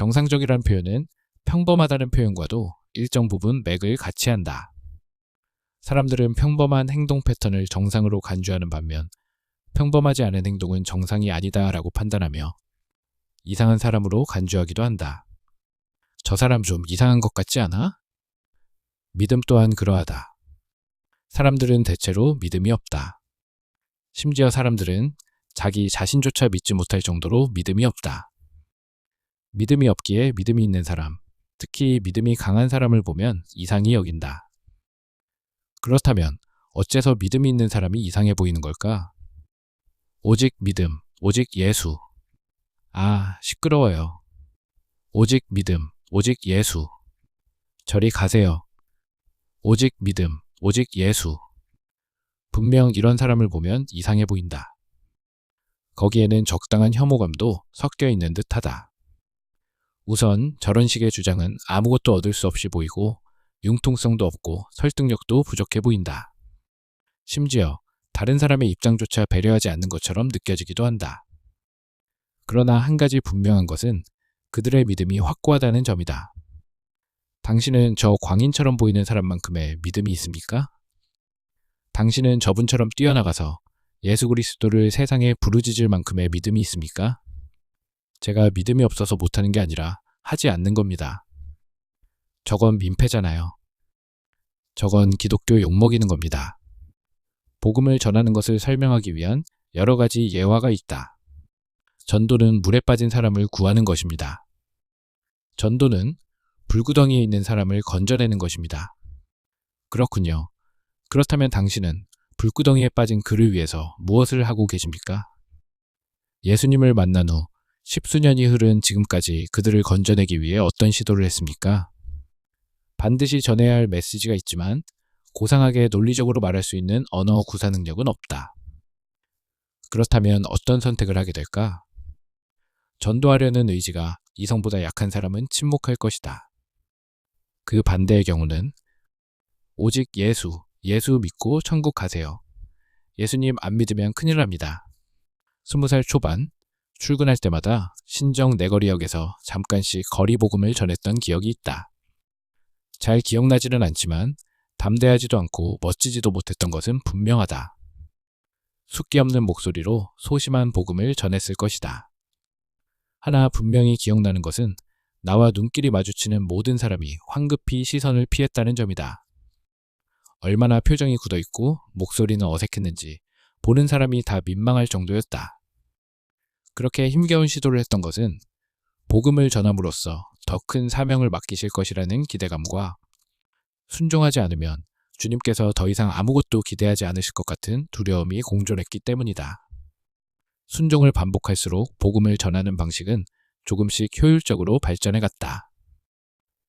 정상적이란 표현은 평범하다는 표현과도 일정 부분 맥을 같이 한다. 사람들은 평범한 행동 패턴을 정상으로 간주하는 반면 평범하지 않은 행동은 정상이 아니다라고 판단하며 이상한 사람으로 간주하기도 한다. 저 사람 좀 이상한 것 같지 않아? 믿음 또한 그러하다. 사람들은 대체로 믿음이 없다. 심지어 사람들은 자기 자신조차 믿지 못할 정도로 믿음이 없다. 믿음이 없기에 믿음이 있는 사람, 특히 믿음이 강한 사람을 보면 이상히 여긴다. 그렇다면 어째서 믿음이 있는 사람이 이상해 보이는 걸까? 오직 믿음, 오직 예수. 아, 시끄러워요. 오직 믿음, 오직 예수. 저리 가세요. 오직 믿음, 오직 예수. 분명 이런 사람을 보면 이상해 보인다. 거기에는 적당한 혐오감도 섞여 있는 듯하다. 우선 저런 식의 주장은 아무것도 얻을 수 없이 보이고 융통성도 없고 설득력도 부족해 보인다. 심지어 다른 사람의 입장조차 배려하지 않는 것처럼 느껴지기도 한다. 그러나 한 가지 분명한 것은 그들의 믿음이 확고하다는 점이다. 당신은 저 광인처럼 보이는 사람만큼의 믿음이 있습니까? 당신은 저분처럼 뛰어나가서 예수 그리스도를 세상에 부르짖을 만큼의 믿음이 있습니까? 제가 믿음이 없어서 못하는 게 아니라 하지 않는 겁니다. 저건 민폐잖아요. 저건 기독교 욕먹이는 겁니다. 복음을 전하는 것을 설명하기 위한 여러 가지 예화가 있다. 전도는 물에 빠진 사람을 구하는 것입니다. 전도는 불구덩이에 있는 사람을 건져내는 것입니다. 그렇군요. 그렇다면 당신은 불구덩이에 빠진 그를 위해서 무엇을 하고 계십니까? 예수님을 만난 후 십수년이 흐른 지금까지 그들을 건져내기 위해 어떤 시도를 했습니까? 반드시 전해야 할 메시지가 있지만 고상하게 논리적으로 말할 수 있는 언어 구사 능력은 없다. 그렇다면 어떤 선택을 하게 될까? 전도하려는 의지가 이성보다 약한 사람은 침묵할 것이다. 그 반대의 경우는 오직 예수, 예수 믿고 천국 가세요. 예수님 안 믿으면 큰일 납니다. 스무 살 초반, 출근할 때마다 신정 내거리역에서 잠깐씩 거리 복음을 전했던 기억이 있다. 잘 기억나지는 않지만 담대하지도 않고 멋지지도 못했던 것은 분명하다. 숫기 없는 목소리로 소심한 복음을 전했을 것이다. 하나 분명히 기억나는 것은 나와 눈길이 마주치는 모든 사람이 황급히 시선을 피했다는 점이다. 얼마나 표정이 굳어있고 목소리는 어색했는지 보는 사람이 다 민망할 정도였다. 그렇게 힘겨운 시도를 했던 것은 복음을 전함으로써 더 큰 사명을 맡기실 것이라는 기대감과 순종하지 않으면 주님께서 더 이상 아무것도 기대하지 않으실 것 같은 두려움이 공존했기 때문이다. 순종을 반복할수록 복음을 전하는 방식은 조금씩 효율적으로 발전해 갔다.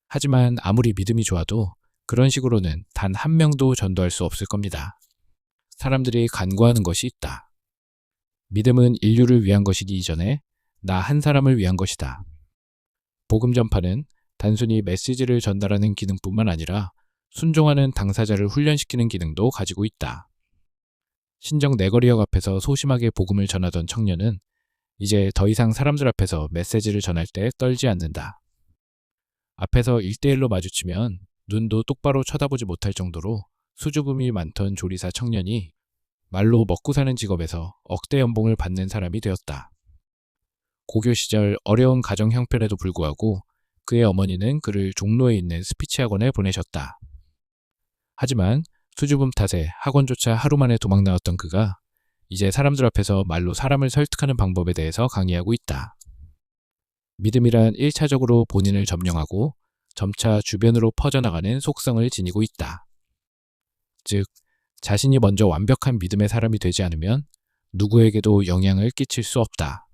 하지만 아무리 믿음이 좋아도 그런 식으로는 단 한 명도 전도할 수 없을 겁니다. 사람들이 간구하는 것이 있다. 믿음은 인류를 위한 것이기 이전에 나 한 사람을 위한 것이다. 복음 전파는 단순히 메시지를 전달하는 기능뿐만 아니라 순종하는 당사자를 훈련시키는 기능도 가지고 있다. 신정 내거리역 앞에서 소심하게 복음을 전하던 청년은 이제 더 이상 사람들 앞에서 메시지를 전할 때 떨지 않는다. 앞에서 1대1로 마주치면 눈도 똑바로 쳐다보지 못할 정도로 수줍음이 많던 조리사 청년이 말로 먹고 사는 직업에서 억대 연봉을 받는 사람이 되었다. 고교 시절 어려운 가정 형편에도 불구하고 그의 어머니는 그를 종로에 있는 스피치 학원에 보내셨다. 하지만 수줍음 탓에 학원조차 하루 만에 도망 나왔던 그가 이제 사람들 앞에서 말로 사람을 설득하는 방법에 대해서 강의하고 있다. 믿음이란 1차적으로 본인을 점령하고 점차 주변으로 퍼져나가는 속성을 지니고 있다. 즉, 자신이 먼저 완벽한 믿음의 사람이 되지 않으면 누구에게도 영향을 끼칠 수 없다.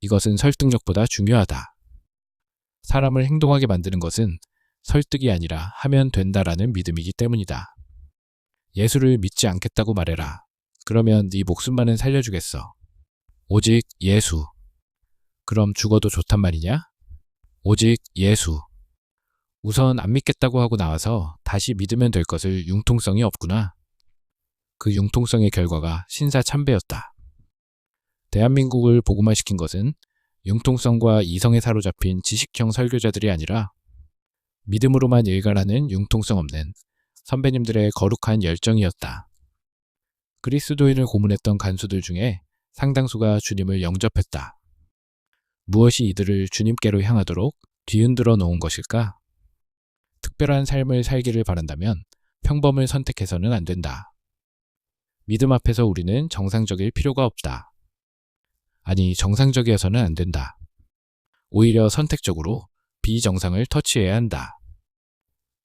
이것은 설득력보다 중요하다. 사람을 행동하게 만드는 것은 설득이 아니라 하면 된다라는 믿음이기 때문이다. 예수를 믿지 않겠다고 말해라. 그러면 네 목숨만은 살려주겠어. 오직 예수. 그럼 죽어도 좋단 말이냐? 오직 예수. 우선 안 믿겠다고 하고 나와서 다시 믿으면 될 것을 융통성이 없구나. 그 융통성의 결과가 신사참배였다. 대한민국을 복음화시킨 것은 융통성과 이성에 사로잡힌 지식형 설교자들이 아니라 믿음으로만 일관하는 융통성 없는 선배님들의 거룩한 열정이었다. 그리스도인을 고문했던 간수들 중에 상당수가 주님을 영접했다. 무엇이 이들을 주님께로 향하도록 뒤흔들어 놓은 것일까? 특별한 삶을 살기를 바란다면 평범을 선택해서는 안 된다. 믿음 앞에서 우리는 정상적일 필요가 없다. 아니, 정상적이어서는 안 된다. 오히려 선택적으로 비정상을 터치해야 한다.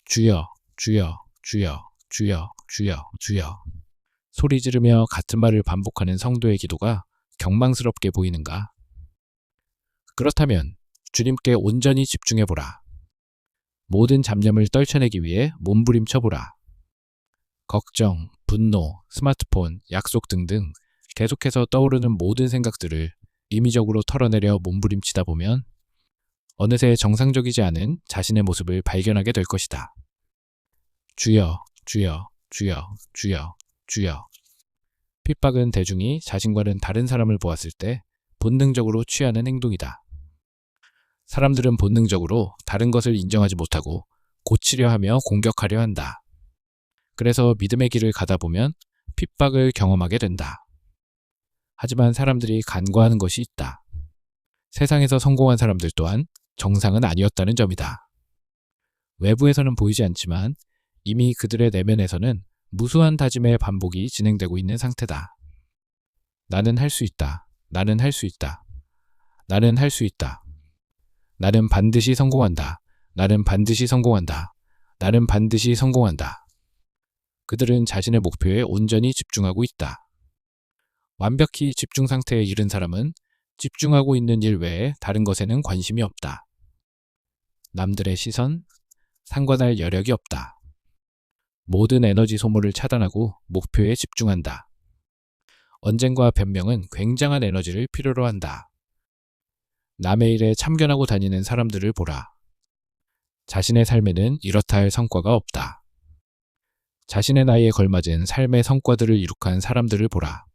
주여, 주여, 주여, 주여, 주여, 주여. 소리 지르며 같은 말을 반복하는 성도의 기도가 경망스럽게 보이는가? 그렇다면 주님께 온전히 집중해보라. 모든 잡념을 떨쳐내기 위해 몸부림쳐보라. 걱정, 분노, 스마트폰, 약속 등등 계속해서 떠오르는 모든 생각들을 임의적으로 털어내려 몸부림치다 보면 어느새 정상적이지 않은 자신의 모습을 발견하게 될 것이다. 주여, 주여, 주여, 주여, 주여. 핍박은 대중이 자신과는 다른 사람을 보았을 때 본능적으로 취하는 행동이다. 사람들은 본능적으로 다른 것을 인정하지 못하고 고치려 하며 공격하려 한다. 그래서 믿음의 길을 가다 보면 핍박을 경험하게 된다. 하지만 사람들이 간과하는 것이 있다. 세상에서 성공한 사람들 또한 정상은 아니었다는 점이다. 외부에서는 보이지 않지만 이미 그들의 내면에서는 무수한 다짐의 반복이 진행되고 있는 상태다. 나는 할 수 있다. 나는 할 수 있다. 나는 할 수 있다. 나는 반드시 성공한다. 나는 반드시 성공한다. 나는 반드시 성공한다. 그들은 자신의 목표에 온전히 집중하고 있다. 완벽히 집중 상태에 이른 사람은 집중하고 있는 일 외에 다른 것에는 관심이 없다. 남들의 시선, 상관할 여력이 없다. 모든 에너지 소모를 차단하고 목표에 집중한다. 언쟁과 변명은 굉장한 에너지를 필요로 한다. 남의 일에 참견하고 다니는 사람들을 보라. 자신의 삶에는 이렇다 할 성과가 없다. 자신의 나이에 걸맞은 삶의 성과들을 이룩한 사람들을 보라.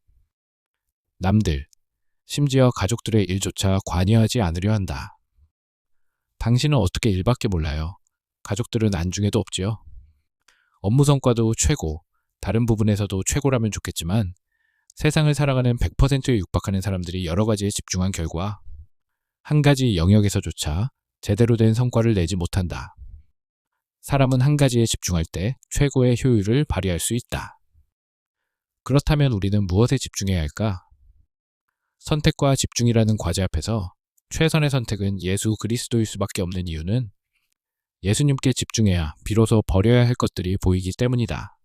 남들, 심지어 가족들의 일조차 관여하지 않으려 한다. 당신은 어떻게 일밖에 몰라요. 가족들은 안중에도 없지요. 업무 성과도 최고, 다른 부분에서도 최고라면 좋겠지만 세상을 살아가는 100%에 육박하는 사람들이 여러 가지에 집중한 결과 한 가지 영역에서조차 제대로 된 성과를 내지 못한다. 사람은 한 가지에 집중할 때 최고의 효율을 발휘할 수 있다. 그렇다면 우리는 무엇에 집중해야 할까? 선택과 집중이라는 과제 앞에서 최선의 선택은 예수 그리스도일 수밖에 없는 이유는 예수님께 집중해야 비로소 버려야 할 것들이 보이기 때문이다.